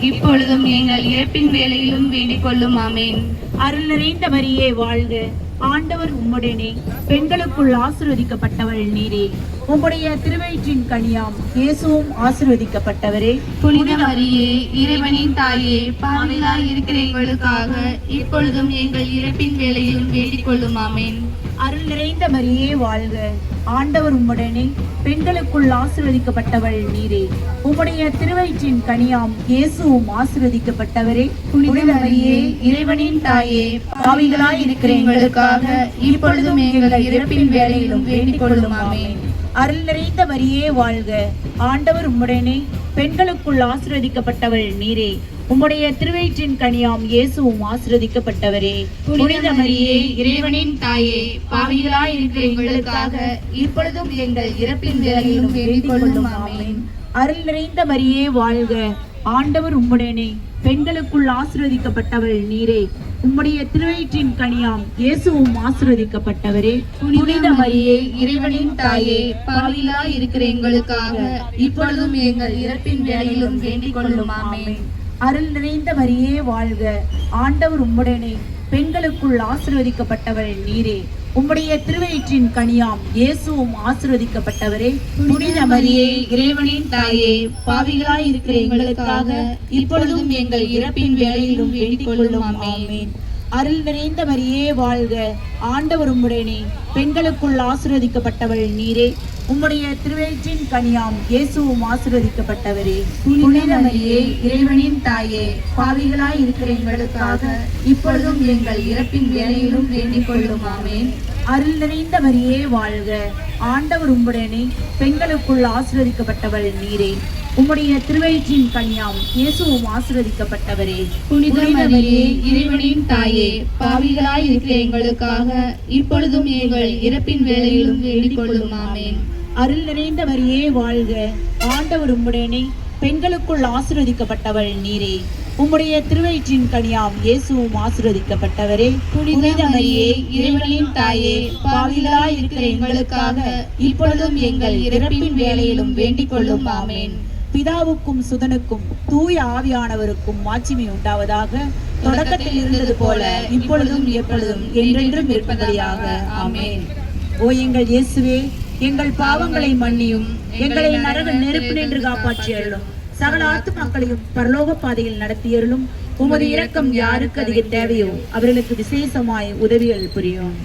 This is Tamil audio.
இப்பொழுதும் எங்கள் இறப்பின் வேளையிலும் வேண்டிக் கொள்ளும் ஆமேன். அருள் நிறைந்த மரியே வாழ்க. ஆண்டவர் உம்முடனே. பெண்களுக்குள் ஆசிர்வதிக்கப்பட்டவள் நீரே. உம்முடைய திருவயிற்றின் கனியாம் இயேசுவும் ஆசிர்வதிக்கப்பட்டவரே. புனித மரியே இறைவனின் தாயே பாவிலாய் இருக்கிற எங்களுக்காக இப்பொழுதும் எங்கள் இறப்பின் வேளையிலும் வேண்டிக் கொள்ளும் ஆமேன். அருள் நிறைந்த மரியே வாழ்க. ஆண்டவர் உம்முடனே பெண்களுக்குள் ஆசிர்வதிக்கப்பட்டவள் நீரே. உம்முடைய திருவயிற்றின் கனியாம் இயேசுவும் ஆசிர்வதிக்கப்பட்டவரே. புனித மரியே இறைவனின் தாயே பாவிகளாய் இருக்கிற எங்களுக்காக இப்பொழுதும் எங்கள் இறப்பின் வேலையிலும் வேண்டிக் கொள்ளுமாமே. அருள் நிறைந்த மரியே வாழ்க. ஆண்டவர் உம்முடனே பெண்களுக்குள் ஆசிர்வதிக்கப்பட்டவள் நீரே. உம்முடைய திருவயிற்றின் கனியாம் இயேசுவும் ஆசிரதிக்கப்பட்டவரே புனித மரியே இறைவனின் தாயே பாவிகளாய் இருக்கிற எங்களுக்காக இப்பொழுதும் எங்கள் இறப்பின் வேளையிலும் வேண்டிக் கொள்ளும் ஆமேன். அருள் நிறைந்த மரியே வாழ்க. ஆண்டவர் உம்முடனே பெண்களுக்குள் ஆசிர்வதிக்கப்பட்டவள் நீரே. உம்முடைய திருவயிற்றின் கனியாம் இயேசுவும் ஆசிர்வதிக்கப்பட்டவரே. புனித மரியே இறைவனின் தாயே பாவிகளாய் இருக்கிற எங்களுக்காக இப்பொழுதும் எங்கள் இறப்பின் வேளையிலும் வேண்டிக் கொள்ளும் அருள் நிறைந்த மரியே வாழ்க. ஆண்டவர் உம்முடனே. பெண்களுக்குள் ஆசிர்வதிக்கப்பட்டவரே நீரே. உம்முடைய திருவயிற்றின் கனியாம் இயேசுவும் ஆசிர்வதிக்கப்பட்டவரே. புனித மரியே இறைவனின் தாயே பாவிகளாய் இருக்கிற எங்களுக்காக இப்பொழுதும் எங்கள் இறப்பின் வேலையிலும் வேண்டிக் கொள்ளும். ஆமேன். அருள் நிறைந்த மரியே வாழ்க. ஆண்டவர் உம்முடனே பெண்களுக்குள் ஆசிர்வதிக்கப்பட்டவள் நீரே. உம்முடைய திருவயிற்றின் கனியாம் இயேசுவும் ஆசிர்வதிக்கப்பட்டவரே. புனித மரியே இறைவனின் தாயே பாவிகளாய் இருக்கிற எங்களுக்காக இப்பொழுதும் எங்கள் இறப்பின் வேளையிலும் வேண்டிக் கொள்ளும். ஆமேன். அருள் நிறைந்த மரியே வாழ்க. ஆண்டவர் உம்முடனே பெண்களுக்குள் ஆசிர்வதிக்கப்பட்டவள் நீரே. உம்முடைய திருவயிற்றின் கனியாம் இயேசுவும் ஆசிர்வதிக்கப்பட்டவரே. புனித மரியே இறைவனின் தாயே பாவிகளாய் இருக்கிற எங்களுக்காக இப்பொழுதும் எங்கள் இறப்பின் வேளையிலும் வேண்டிக் கொள்ளும் ஆமேன். அருள் நிறைந்த மரியே வாழ்க. ஆண்டவர் உம்முடனே பெண்களுக்குள் ஆசிர்வதிக்கப்பட்டவள் நீரே. உம்முடைய திருவயிற்றின் கனியாம் இயேசுவும் ஆசிர்வதிக்கப்பட்டவரே. புனித மரியே இறைவனின் தாயே பாவிகளாய் இருக்கிற எங்களுக்காக இப்பொழுதும் எங்கள் இறப்பின் வேளையிலும் வேண்டிக் கொள்ளும் ஆமேன். பிதாவுக்கும் சுதனுக்கும் தூய ஆவியானவருக்கும் மாட்சிமை உண்டாவதாக தொடக்கத்தில் இருந்தது போல இப்பொழுதும் எப்பொழுதும் என்றென்றும் இருப்பதையாக ஆமென். ஓ எங்கள் இயேசுவே எங்கள் பாவங்களை மன்னியும். எங்களை நரக நெருப்பு நின்று காப்பாற்றி அருளும். சகல ஆத்துமாக்களையும் பரலோக பாதையில் நடத்தியருளும் உமது இரக்கம் யாருக்கு அதிக தேவையோ அவர்களுக்கு விசேஷமாய் உதவிகள் புரியும்.